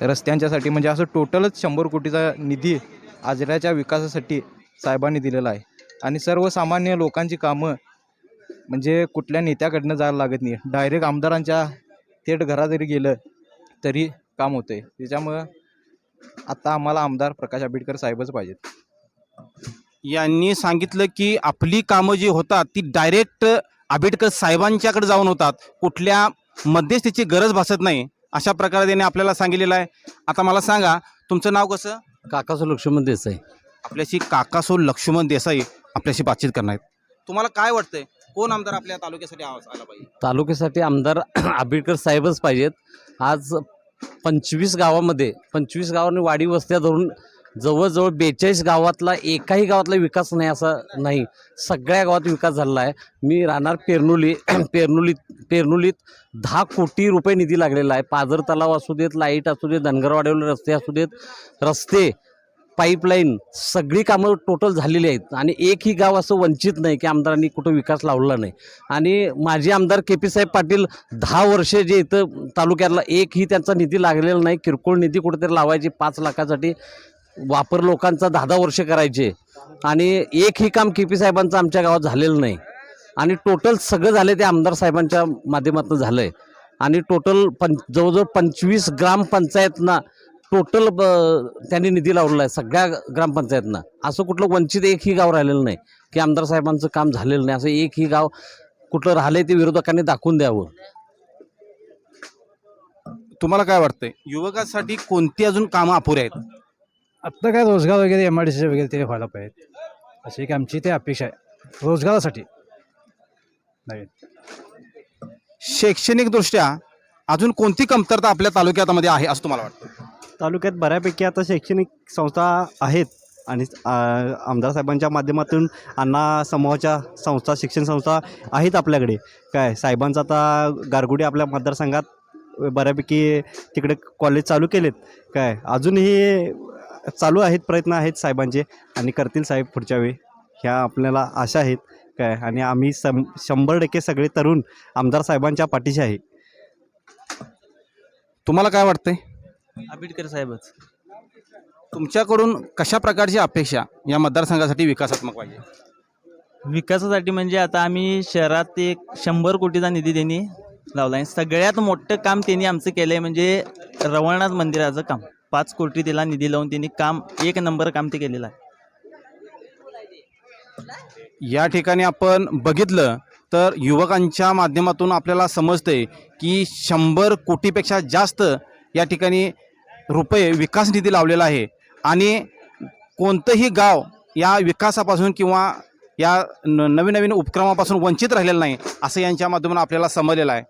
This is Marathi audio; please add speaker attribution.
Speaker 1: रस्त्यांच्यासाठी म्हणजे असं टोटलच शंभर कोटीचा निधी आजऱ्याच्या विकासासाठी साहेबांनी दिलेला आहे. आणि सर्वसामान्य लोकांची कामं म्हणजे कुठल्या नेत्याकडनं जायला लागत नाही. डायरेक्ट आमदारांच्या थेट घरा जरी गेलं तरी काम होतं आहे त्याच्यामुळं आता आम्हाला आमदार प्रकाश आंबेडकर साहेबच पाहिजेत.
Speaker 2: यांनी सांगितलं की आपली कामं जी होतात ती डायरेक्ट आंबेडकर साहेबांच्याकडे जाऊन होतात. कुठल्या मध्यस्थीची गरज भासत नाही. अशा प्रकारे त्यांनी आपल्याला सांगितलेलं आहे. आता मला सांगा तुमचं नाव कसं?
Speaker 3: काकासो लक्ष्मण देसाई.
Speaker 2: आपल्याशी काकासो लक्ष्मण देसाई आपल्याशी बातचीत करणार आहेत. तुम्हाला काय वाटतंय? कोण आमदार आपल्या तालुक्यासाठी आवाज आला पाहिजे?
Speaker 3: तालुक्यासाठी आमदार आंबेडकर साहेबच पाहिजेत. आज पंचवीस गावामध्ये पंचवीस गावांनी वाडी वस्त्या धरून जवळजवळ बेचाळीस गावातला एकाही गावातला विकास नाही असा नाही. सगळ्या गावात विकास झालेला आहे. मी राहणार पेरनुली पेरनुलीत पेरनुलीत दहा कोटी रुपये निधी लागलेला आहे. पाझर तलाव असू देत लाइट असू देत धनगरवाड्यावरील रस्ते असू देत रस्ते पाईपलाईन सगळी कामं टोटल झालेली आहेत. आणि एकही गाव असं वंचित नाही की आमदारांनी कुठं विकास लावलेला नाही. आणि माजी आमदार के पी साहेब पाटील दहा वर्षे जे इथं तालुक्यातला एकही त्यांचा निधी लागलेला नाही. किरकोळ निधी कुठेतरी लावायची पाच लाखासाठी वापर लोकांचा दहा दहा वर्ष करायचे. आणि एकही काम के पी साहेबांचं आमच्या गावात झालेलं नाही. आणि टोटल सगळं झालं ते आमदार साहेबांच्या माध्यमातून झालं आहे आणि टोटल पं जवळजवळ पंचवीस ग्रामपंचायतना टोटल त्यांनी निधी लावलेला आहे सगळ्या ग्रामपंचायतना असं कुठलं वंचित एकही गाव राहिलेलं नाही की आमदार साहेबांचं काम झालेलं नाही असं एकही गाव कुठलं राहिलंय ते विरोधकांनी दाखवून द्यावं.
Speaker 2: तुम्हाला काय वाटतंय? युवकासाठी कोणती अजून कामं अपुरी आहेत?
Speaker 4: आत्ता काय रोजगार वगैरे एम आय डी सी वगैरे ते व्हायला पाहिजेत. अशी एक आमची ते अपेक्षा आहे. रोजगारासाठी. नवीन
Speaker 2: शैक्षणिकदृष्ट्या अजून कोणती कमतरता आपल्या तालुक्यामध्ये आहे असं तुम्हाला वाटतं?
Speaker 5: तालुक्यात बऱ्यापैकी आता शैक्षणिक संस्था आहेत आणि आमदार साहेबांच्या माध्यमातून अण्णा समूहाच्या संस्था शिक्षण संस्था आहेत आपल्याकडे. काय साहेबांचं आता गारगुडी आपल्या मतदारसंघात बऱ्यापैकी तिकडे कॉलेज चालू केलेत. काय अजूनही चालू आहेत प्रयत्न आहेत साहेबांचे आणि करतील साहेब पुढच्या वेळी. ह्या आपल्याला आशा आहेत काय आणि आम्ही सम शंभर टक्के सगळे तरुण आमदार साहेबांच्या पाठीशी आहे.
Speaker 2: तुम्हाला काय वाटतंय?
Speaker 6: आंबेडकर साहेबच.
Speaker 2: तुमच्याकडून कशा प्रकारची अपेक्षा या मतदारसंघासाठी विकासात्मक पाहिजे?
Speaker 6: विकासासाठी म्हणजे आता आम्ही शहरात एक शंभर कोटीचा निधी त्यांनी लावला आहे. सगळ्यात मोठं काम त्यांनी आमचं केलं आहे म्हणजे रवळनाथ मंदिराचं काम. पाच कोटी त्याला निधी लावून त्यांनी काम एक नंबर काम ते केलेलं आहे.
Speaker 2: या ठिकाणी आपण बघितलं तर युवकांच्या माध्यमातून आपल्याला समजते की शंभर कोटीपेक्षा जास्त या ठिकाणी रुपये विकास निधी लावलेला आहे. आणि कोणतंही गाव या विकासापासून किंवा या न नवीन नवीन उपक्रमापासून वंचित राहिलेलं नाही असं यांच्या माध्यमातून आपल्याला समजलेलं आहे.